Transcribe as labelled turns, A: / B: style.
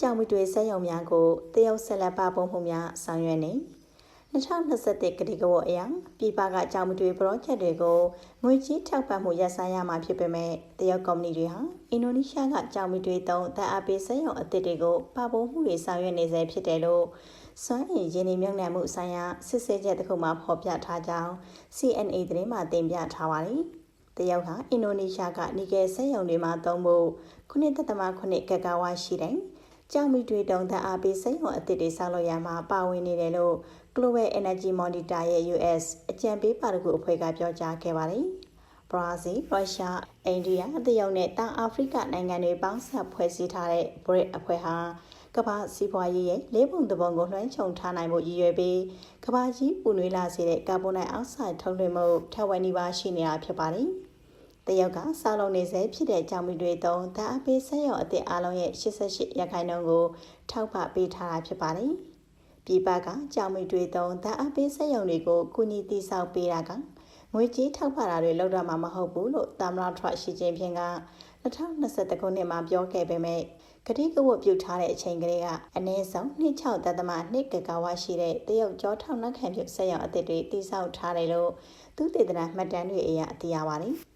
A: ကြောင်မီတွေစက်ရုံများကိုတရုတ်ဆက်လက်ပါပုံမှုများဆောင်ရွက်နေ2021ကတိကဝတ်အရာပြည်ပကကြောင်မီတွေပရောဂျက်တွေကိုငွေကြေးထောက်ပံ့မှုရပ်ဆိုင်းရမှာဖြစ်ပေမဲ့တရုတ်ကုမ္ပဏီတွေဟာအင်ဒိုနီးရှားကကြောင်မီတွေတုံးတပ်အပ်ပေးစက်ရုံအသစ်တွေကိုပါပုံမှုတွေဆောင်ရွက်နေစေဖြစ်တယ်လို့စွမ်းအင်ရင်းနှီးမြှုပ်နှံမှုဆိုင်ရာစစ်ဆေးချက်တစ်ခုမှဖော်ပြထားကြောင်း CNA သတင်းမှတင်ပြထားပါတယ်။ တရုတ်ဟာအင်ဒိုနီးရှားကနီကယ်စက်ရုံတွေမှာသုံးဖို့9.8ဂဂါဝါရှိတဲ့ကြောင်မီတွေတုံးတအားပေးစက်ရုံအသစ်တွေဆောက်လုပ်ရမှာပါဝင်နေတယ်လို့ Global Energy Monitor ရဲ့ US အကြံပေးပါတကူအဖွဲ့ကပြောကြားခဲ့ပါတယ်။ဘရာဇီး၊ရုရှား၊အိန္ဒိယ၊တရုတ်နဲ့တောင်အာဖရိကနိုင်ငံတွေပေါင်းစပ်ဖွဲ့စည်းထားတဲ့ BRIC အဖွဲ့ဟာကမ္ဘာစီးပွားရေးရဲ့လေးပုံတစ်ပုံကိုလွှမ်းခြုံထားနိုင်မှုရည်ရွယ်ပြီးကမ္ဘာကြီးပူနွေးလာစေတဲ့ကာဗွန်ဒိုင်အောက်ဆိုက်ထုတ်လွှင့်မှုထက်ဝက်နီးပါးရှိနေတာဖြစ်ပါတယ်။ တရုတ်ကစောက်လုံးနေစေဖြစ်တဲ့ကြောင်မီတွေတုံးဓာအပေးဆက်ရောအသစ်အလုံးရဲ့88ရာခိုင်နှုန်းကိုထောက်ပပေးထားတာဖြစ်ပါတယ်။ပြည်ပကကြောင်မီတွေတုံးဓာအပေးဆက်ရုံတွေကိုကုညီတိဆောက်ပေးတာကငွေကြေးထောက်ပံ့တာတွေလုပ်တော့မှာမဟုတ်ဘူးလို့သမ္မတထရရှိချင်းဖြင့်က2021ခုနှစ်မှာပြောခဲ့ပေမဲ့ကတိကဝတ်ပြုထားတဲ့အချိန်ကလေးကအနည်းဆုံး26တသမ2ဂဂါဝရှိတဲ့တရုတ်ကြောထောင်နှက်ခံပြုဆက်ရောအသစ်တွေတိစောက်ထားတယ်လို့သူတေသနာမှတ်တမ်းတွေအရသိရပါတယ်